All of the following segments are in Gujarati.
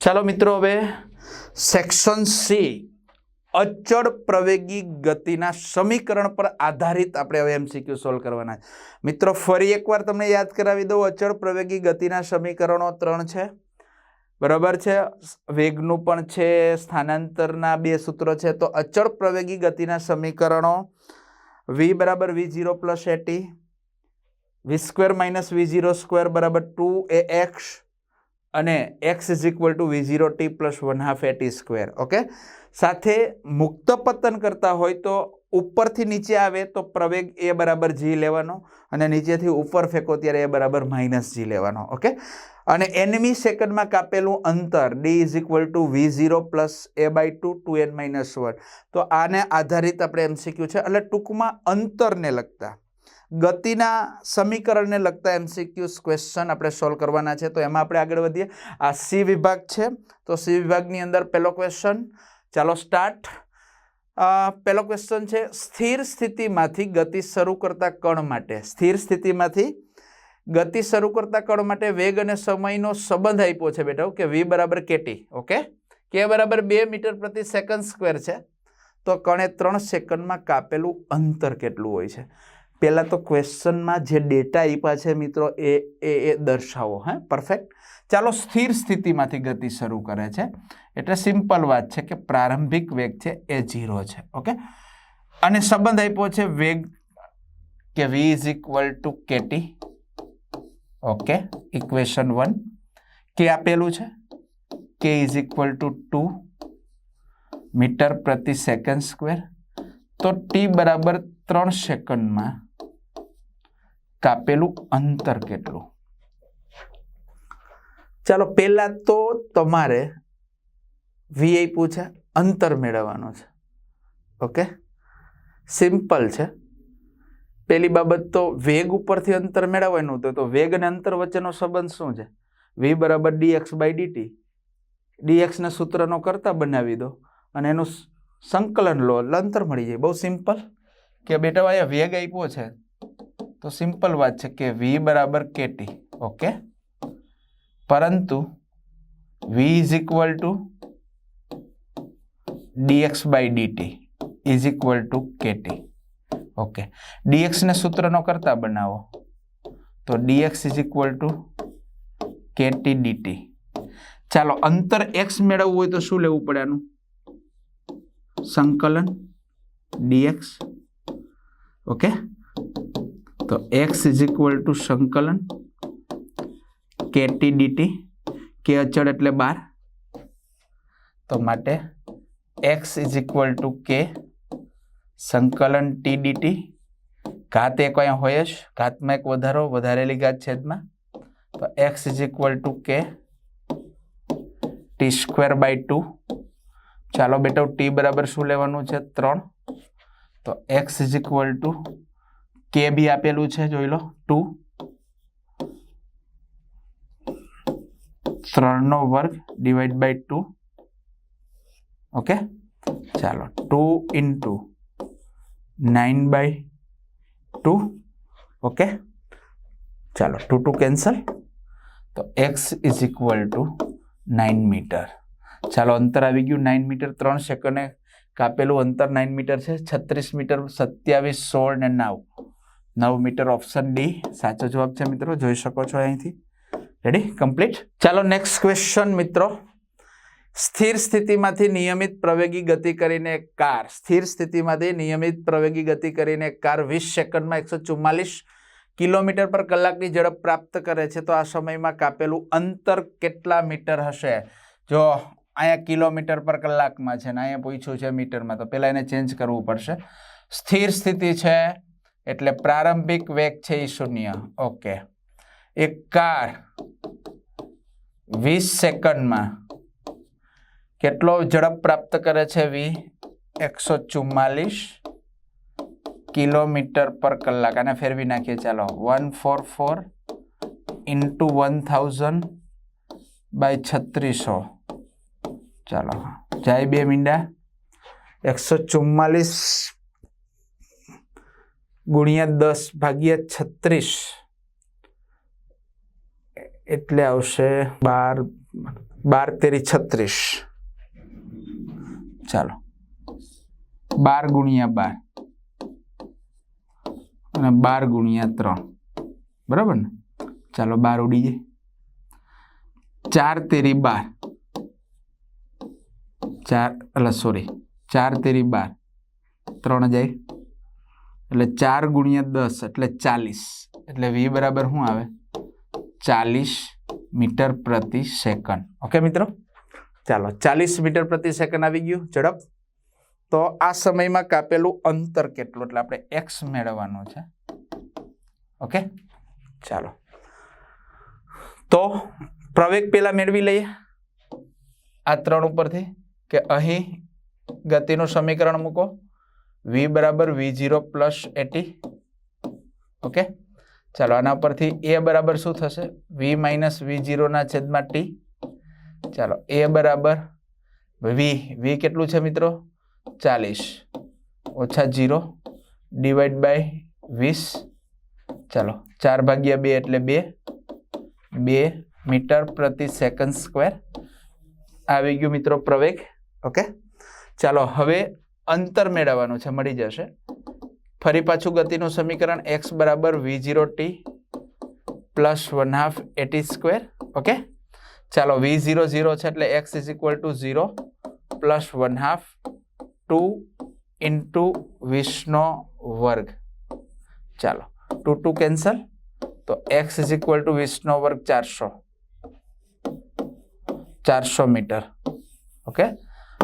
ચાલો મિત્રો હવે સેક્શન સી અચળ પ્રવેગી ગતિના સમીકરણ પર આધારિત આપણે હવે એમસીક્યુ સોલ્વ કરવાના. મિત્રો, ફરી એકવાર તમને યાદ કરાવી દઉં, અચળ પ્રવેગી ગતિના સમીકરણો ત્રણ છે. બરાબર છે? વેગનું પણ છે, સ્થાનાંતરના બે સૂત્રો છે. તો અચળ પ્રવેગી ગતિના સમીકરણો વી બરાબર V zero plus AT V square minus V zero square બરાબર ટુ એ એક્સ અને X is equal to V zero T plus one half AT square, okay? સાથે મુક્ત પતન કરતા હોય તો ઉપરથી નીચે આવે તો પ્રવેગ એ બરાબર જી લેવાનો અને નીચેથી ઉપર ફેંકો ત્યારે એ બરાબર માઇનસ જી લેવાનો, ઓકે? અને એનમી સેકન્ડમાં કાપેલું અંતર D is equal to V zero plus A by two two N minus one. તો આને આધારિત આપણે એમસીક્યુ છે. એટલે ટૂંકમાં અંતરને લગતા. ગતિના સમીકરણને લગતા એમસીક્યુઝ ક્વેશ્ચન આપણે સોલ્વ કરવાના છે. તો એમાં આપણે આગળ વધીએ. આ સી વિભાગ છે. તો સી વિભાગની અંદર પહેલો ક્વેશ્ચન ચાલો સ્ટાર્ટ પહેલો ક્વેશ્ચન છે, સ્થિર સ્થિતિમાંથી ગતિ શરૂ કરતા કણ માટે. સ્થિર સ્થિતિમાંથી ગતિ શરૂ કરતા કણ માટે વેગ અને સમયનો સંબંધ આપ્યો છે બેટા. કે વી બરાબર કેટી ઓકે? કે બરાબર બે મીટર પ્રતિ સેકન્ડ સ્ક્વેર છે. તો કણે ત્રણ સેકન્ડમાં કાપેલું અંતર કેટલું હોય છે? પહેલાં તો ક્વેશ્ચનમાં જે ડેટા આપ્યા છે મિત્રો, એ એ એ દર્શાવો, હે? પરફેક્ટ ચાલો સ્થિર સ્થિતિમાંથી ગતિ શરૂ કરે છે. એટલે સિમ્પલ વાત છે કે પ્રારંભિક વેગ છે એ ઝીરો છે ઓકે અને સંબંધ આપ્યો છે વેગ કે V is equal to KT okay equation one કે આપેલું છે? K is equal to two metre પ્રતિ સેકન્ડ સ્ક્વેર તો ટી બરાબર ત્રણ સેકન્ડમાં કાપેલું અંતર કેટલું? ચાલો, પહેલાં તો તમારે વી આપ્યું છે અંતર મેળવવાનું છે. ઓકે? સિમ્પલ છે. પહેલી બાબત તો વેગ ઉપરથી અંતર મેળવવાનું હતું, તો વેગ અને અંતર વચ્ચેનો સંબંધ શું છે? વી બરાબર ડીએક્સ બાય ડીટી ડીએક્સના સૂત્રનો કરતા બનાવી દો, અને એનું સંકલન લો, એટલે અંતર મળી જાય. બહુ સિમ્પલ. કે બેટા, અહીંયા વેગ આપ્યો છે. તો સિમ્પલ વાત છે કે વી બરાબર કેટી ઓકે પરંતુ V is equal to DX by DT is equal to KT okay ડીએક્સને સૂત્રનો કરતા બનાવો. તો DX is equal to KT DT ચાલો, અંતર એક્સ મેળવવું હોય તો શું લેવું પડે આનું? સંકલન ડીએક્સ ઓકે તો એક્સ ઇઝ ઇક્વલ ટુ સંકલન કેટી ડીટી કે અચળ એટલે બાર. તો માટે એક્સ ઇઝ ઇક્વલ ટુ કે સંકલન ટી ડીટી ઘાત એક અહીંયા હોય જ, ઘાતમાં એક વધારો, વધારેલી ઘાત છેદમાં. તો X is equal to K T square by two ચાલો બેટા ટી બરાબર શું લેવાનું છે? ત્રણ. તો એક્સ ઇઝ ઇક્વલ ટુ કે બી આપેલું છે, જોઈ લો. ટુ. ત્રણનો વર્ગ ડિવાઈડ બાય ટુ. ઓકે? ચાલો, two into nine by two. Okay? ચાલો, ટુ ટુ કેન્સલ. તો X is equal to nine metre. ચાલો, અંતર આવી ગયું નાઇન મીટર ત્રણ સેકન્ડે કાપેલું અંતર નાઇન મીટર છે, છત્રીસ મીટર સત્યાવીસ, સોળ ને નવ. નવ મીટર ઓપ્શન ડી. સાચો જવાબ છે મિત્રો, જોઈ શકો છો અહીંથી. રેડી કમ્પ્લીટ ચાલો નેક્સ્ટ ક્વેશ્ચન મિત્રો. સ્થિર સ્થિતિમાંથી નિયમિત પ્રવેગી ગતિ કરીને કાર. સ્થિર સ્થિતિમાંથી નિયમિત પ્રવેગી ગતિ કરીને કાર વીસ સેકન્ડમાં એકસો ચુમ્માલીસ કિલોમીટર પર કલાકની ઝડપ પ્રાપ્ત કરે છે. તો આ સમયમાં કાપેલું અંતર કેટલા મીટર હશે? જો અહીંયા કિલોમીટર પર કલાકમાં છે ને, અહીંયા પૂછ્યું છે મીટરમાં, તો પહેલાં એને ચેન્જ કરવું પડશે. સ્થિર સ્થિતિ છે એટલે પ્રારંભિક વેગ છે એ શૂન્ય. ઓકે. એક કાર વીસ સેકન્ડમાં કેટલો ઝડપ પ્રાપ્ત કરે છે વી એકસો ચુમ્માલીસ કિલોમીટર પર કલાક. આને ફેરવી નાખીએ. ચાલો. One four four into one thousand by છત્રીસો. ચાલો. જાય બે મીંડા. એકસો ચુમ્માલીસ ગુણ્યા દસ ભાગ્યા છત્રીસ. એટલે આવશે બાર બાર તેરી છત્રીસ. ચાલો. બાર ગુણ્યા બાર. અને બાર ગુણ્યા ત્રણ. બરાબર ને? ચાલો બાર ઉડી જાય. ચાર તેરી બાર. ચાર એટલે સોરી ચાર તેરી બાર. ત્રણ જાય. એટલે ચાર ગુણ્યા દસ એટલે ચાલીસ. એટલે વી બરાબર શું આવે? ચાલીસ મીટર પ્રતિ સેકન્ડ. ઓકે મિત્રો? ચાલો, ચાલીસ મીટર પ્રતિ સેકન્ડ આવી ગયું. ઝડપ. તો આ સમયમાં કાપેલું અંતર કેટલું? એટલે આપણે એક્સ મેળવવાનું છે. ઓકે? ચાલો. તો પ્રવેગ પહેલાં મેળવી લઈએ. આ ત્રણ ઉપરથી કે અહીં ગતિનું સમીકરણ મૂકો. વી બરાબર V zero plus AT okay ચાલો, આના પરથી એ બરાબર શું થશે? વી માઇનસ વી જીરોના છેદમાં ટી ચાલો એ બરાબર વી વી કેટલું છે મિત્રો? ચાલીસ. ઓછા જીરો ડિવાઈડ બાય વીસ. ચાલો, ચાર ભાગ્યા બે એટલે બે. બે મીટર પ્રતિ સેકન્ડ સ્ક્વેર. આવી ગયું મિત્રો પ્રવેગ. ઓકે ચાલો, હવે અંતર મેળવવાનું છે, મળી જશે. ફરી પાછું ગતિનું સમીકરણ એક્સ બરાબર V zero T plus one half AT square okay ચાલો વી ઝીરો ઝીરો છે એટલે X is equal to zero plus one half two into વીસનો વર્ગ. ચાલો ટુ ટુ કેન્સલ તો એક્સ ઇઝ ઇક્વલ ટુ વીસનો વર્ગ ચારસો. ચારસો મીટર ઓકે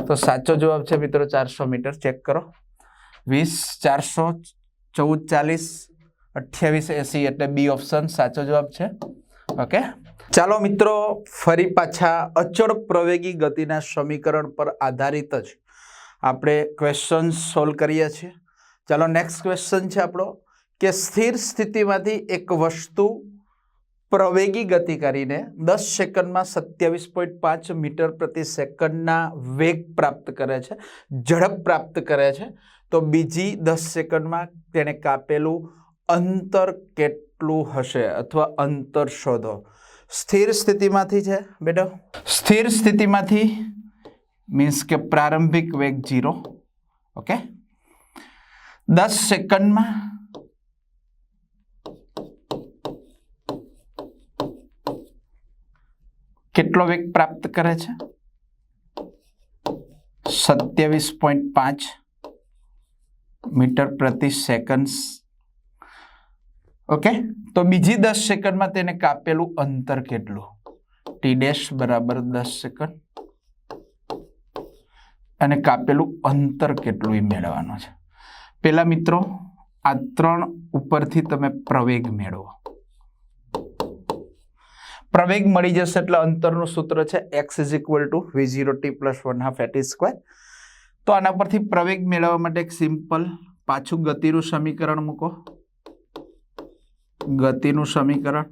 તો સાચો જવાબ છે મિત્રો ચારસો મીટર. ચેક કરો. વીસ, ચારસો, ચૌદ, ચાલીસ, અઠ્યાવીસ, એસી એટલે બી ઓપ્શન સાચો જવાબ છે. ઓકે? ચાલો મિત્રો, ફરી પાછા અચળ પ્રવેગી ગતિના સમીકરણ પર આધારિત જ આપણે ક્વેશ્ચન સોલ્વ કરીએ છીએ. ચાલો નેક્સ્ટ ક્વેશ્ચન છે આપણો. કે સ્થિર સ્થિતિમાંથી એક વસ્તુ પ્રવેગી ગતિ કરીને દસ સેકન્ડમાં સત્યાવીસ પોઈન્ટ પાંચ મીટર પ્રતિ સેકન્ડના વેગ પ્રાપ્ત કરે છે, ઝડપ પ્રાપ્ત કરે છે. તો બીજી દસ સેકન્ડમાં તેણે કાપેલું અંતર કેટલું હશે અથવા અંતર શોધો. સ્થિર સ્થિતિમાંથી છે બેટો? સ્થિર સ્થિતિમાંથી મીન્સ કે પ્રારંભિક વેગ જીરો ઓકે દસ સેકન્ડમાં કેટલો વેગ પ્રાપ્ત કરે છે? સત્યાવીસ પોઈન્ટ પાંચ મીટર પ્રતિ સેકન્ડ ઓકે? તો બીજી દસ સેકન્ડમાં તેને કાપેલું અંતર કેટલું? ટી ડેશ બરાબર દસ સેકન્ડ. અને કાપેલું અંતર કેટલું એ મેળવવાનું છે. પેલા મિત્રો, આ ત્રણ ઉપરથી તમે પ્રવેગ મેળવો. પ્રવેગ મળી જશે એટલે અંતરનું સૂત્ર છે X is equal to V zero T plus one half AT square તો આના પરથી પ્રવેગ મેળવવા માટે એક સિમ્પલ પાછું ગતિનું સમીકરણ મૂકો. ગતિનું સમીકરણ.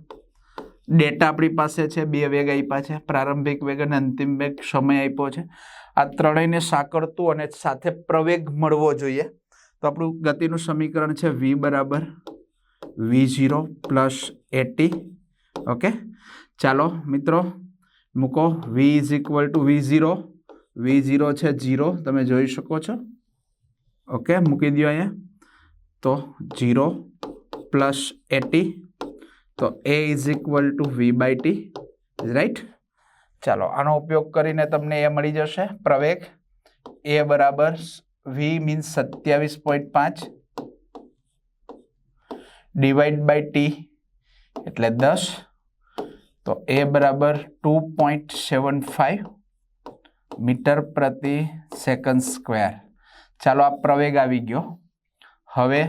ડેટા આપણી પાસે છે, બે વેગ આપ્યા છે, પ્રારંભિક વેગ અને અંતિમ વેગ સમય આપ્યો છે. આ ત્રણેયને સાંકળતું અને સાથે પ્રવેગ મળવો જોઈએ. તો આપણું ગતિનું સમીકરણ છે વી બરાબર V zero plus AT okay ચાલો મિત્રો, મૂકો. V is equal to V zero V zero છે ઝીરો તમે જોઈ શકો છો. ઓકે મૂકી દો અહીંયા. તો ઝીરો પ્લસ એટી તો A is equal to V by T right ચાલો, આનો ઉપયોગ કરીને તમને એ મળી જશે. પ્રવેગ. એ બરાબર વી મીન્સ સત્યાવીસ પોઈન્ટ પાંચ. ડિવાઈડ બાય ટી એટલે દસ. તો એ બરાબર two point seven five metre પ્રતિ સેકન્ડ સ્ક્વેર ચાલો આ પ્રવેગ આવી ગયો હવે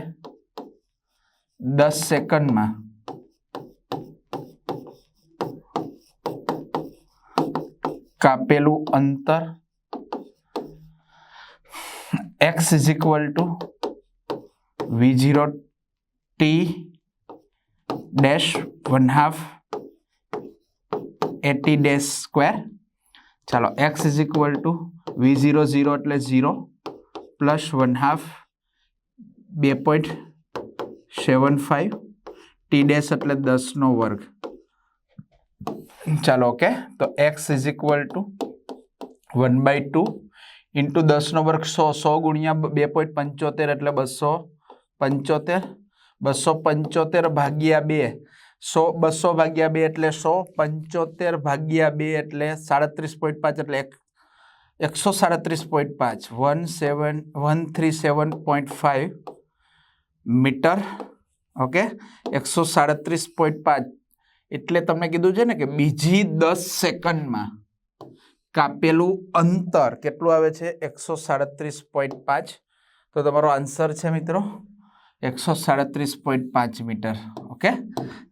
દસ સેકન્ડમાં કાપેલું અંતર X is equal to V zero T dash one half AT dash square ચાલો X is equal to V zero zero એટલે ઝીરો પ્લસ વન હાફ બે point seven five T dash એટલે દસનો વર્ગ ચાલો ઓકે તો X is equal to one by two into દસનો વર્ગ સો સો ગુણ્યા બે પોઈન્ટ પંચોતેર એટલે બસો પંચોતેર બસો પંચોતેર ભાગ્યા બે સો, બસો ભાગ્યા બે એટલે સો, પંચોતેર ભાગ્યા બે એટલે સાડત્રીસ પોઈન્ટ પાંચ એટલે એક, એકસો સાડત્રીસ પોઈન્ટ પાંચ. One seven, one three seven point five metre. Okay? એકસો સાડત્રીસ પોઈન્ટ પાંચ. એટલે તમને કીધું છે ને કે બીજી દસ સેકન્ડમાં કાપેલું અંતર કેટલું આવે છે? એકસો સાડત્રીસ પોઈન્ટ પાંચ. તો તમારો આન્સર છે મિત્રો એકસો સાડત્રીસ પોઈન્ટ પાંચ મીટર. ઓકે?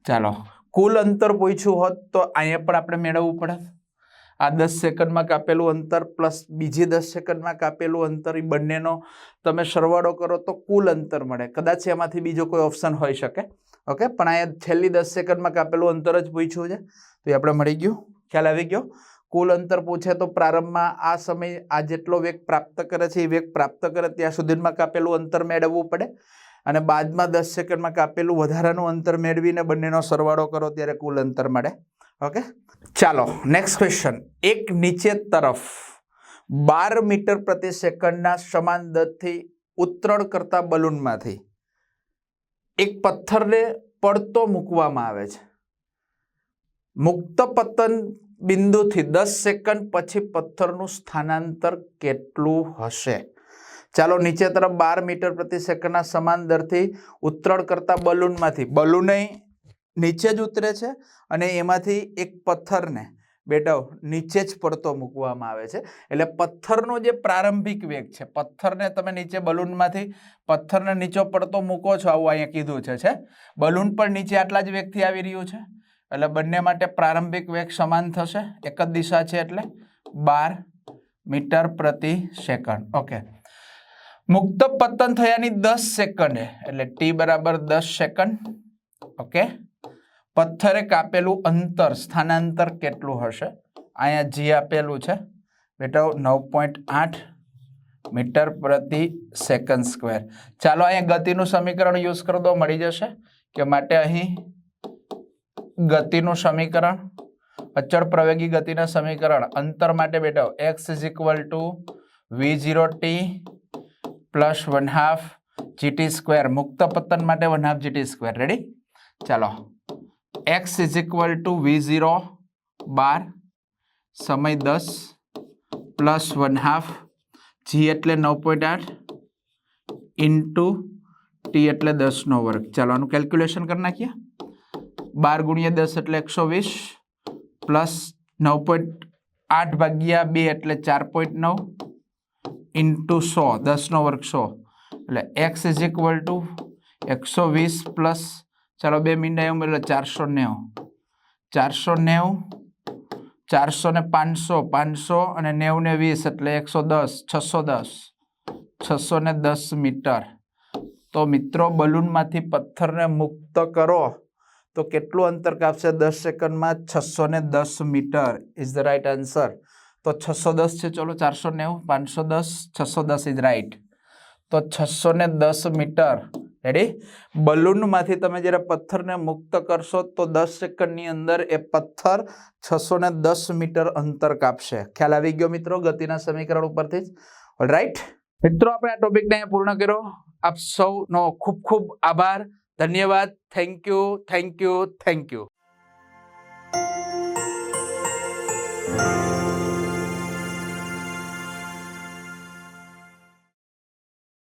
ચાલો. કુલ અંતર પૂછ્યું હોત તો અહીંયા પણ આપણે મેળવવું પડે. આ દસ સેકન્ડમાં કાપેલું અંતર પ્લસ બીજી દસ સેકન્ડમાં કાપેલું અંતર એ બંનેનો તમે સરવાળો કરો તો કુલ અંતર મળે. કદાચ એમાંથી બીજો કોઈ ઓપ્શન હોઈ શકે. ઓકે? પણ અહીંયા છેલ્લી દસ સેકન્ડમાં કાપેલું અંતર જ પૂછ્યું છે. તો એ આપણે મળી ગયું. ખ્યાલ આવી ગયો? કુલ અંતર પૂછે તો પ્રારંભમાં આ સમય, આ જેટલો વેગ પ્રાપ્ત કરે છે એ વેગ પ્રાપ્ત કરે ત્યાં સુધીમાં કાપેલું અંતર મેળવવું પડે. અને બાદમાં દસ સેકન્ડમાં કાપેલું વધારાનું અંતર મેળવીને બંનેનો સરવાળો કરો ત્યારે કુલ અંતર મળે. ઓકે? ચાલો નેક્સ્ટ ક્વેશ્ચન એક નીચે તરફ બાર મીટર પ્રતિ સેકન્ડના સમાન દરથી ઉત્તરણ કરતા બલૂનમાંથી એક પથ્થરને પડતો મૂકવામાં આવે છે. મુક્ત પતન બિંદુથી દસ સેકન્ડ પછી પથ્થરનું સ્થાનાંતર કેટલું હશે? ચાલો નીચે તરફ બાર મીટર પ્રતિ સેકન્ડના સમાન દરથી ઉત્તરણ કરતા બલૂનમાંથી, બલૂને નીચે જ ઉતરે છે અને એમાંથી એક પથ્થરને, બેટા નીચે જ પડતો મૂકવામાં આવે છે. એટલે પથ્થરનો જે પ્રારંભિક વેગ છે, પથ્થરને તમે નીચે બલૂનમાંથી, પથ્થરને નીચો પડતો મૂકો છો, આવું અહીંયા કીધું છે છે? બલૂન પણ નીચે આટલા જ વેગથી આવી રહ્યું છે. એટલે બંને માટે પ્રારંભિક વેગ સમાન થશે. એક જ દિશા છે એટલે બાર મીટર પ્રતિ સેકન્ડ. ઓકે. મુક્ત પતન થયાની દસ સેકન્ડે એટલે ટી બરાબર દસ સેકન્ડ ઓકે પથ્થરે કાપેલું અંતર, સ્થાનાંતર કેટલું હશે? અહીંયા જી આપેલું છે. બેટા, નવ પોઈન્ટ આઠ મીટર પ્રતિ સેકન્ડ સ્ક્વેર ચાલો, અહીંયા ગતિનું સમીકરણ યુઝ કરી દો, મળી જશે. કે માટે અહીં ગતિનું સમીકરણ, અચળ પ્રવેગી ગતિના સમીકરણ. અંતર માટે બેટા X is equal to V zero T plus one half GT square મુક્ત પતન માટે one half GT square ready ચાલો X is equal to V zero બાર સમય દસ પ્લસ વન હાફ જી એટલે નવ પોઈન્ટ આઠ ઇન્ટુ ટી એટલે દસનો વર્ગ ચાલો આનું કેલ્ક્યુલેશન કરી નાખીએ બાર ગુણ્યા દસ એટલે એકસો વીસ પ્લસ નવ પોઈન્ટ આઠ ભાગ્યા બે એટલે ચાર પોઈન્ટ નવ ઇન્ટુ સો દસનો વર્ગ સો. એટલે એક્સ ઇઝ ઇક્વલ ટુ એકસો વીસ પ્લસ ચાલો બે એવું એટલે ચારસો નેવું. ચારસો નેવું, ચારસો ને પાંચસો પાંચસો અને નેવું ને વીસ, એટલે એકસો દસ, છસો દસ, છસો ને દસ મીટર. તો મિત્રો, બલૂનમાંથી પથ્થરને મુક્ત કરો. તો કેટલું અંતર કાપશે? દસ સેકન્ડમાં છસો ને દસ metre. Is the right answer તો છસો દસ છે, ચલો ચારસો નેવું, પાંચસો દસ, છસો દસ ઇઝ રાઈટ તો છસો ને દસ મીટર. રેડી બલૂનમાંથી તમે જ્યારે પથ્થરને મુક્ત કરશો, તો દસ સેકન્ડની અંદર એ પથ્થર છસો ને દસ મીટર અંતર કાપશે. ખ્યાલ આવી ગયો મિત્રો ગતિના સમીકરણ ઉપરથી જ? રાઈટ મિત્રો, આપણે આ ટોપિકને અહીંયા પૂર્ણ કર્યો. આપ સૌનો ખૂબ ખૂબ આભાર. ધન્યવાદ. Thank you thank you thank you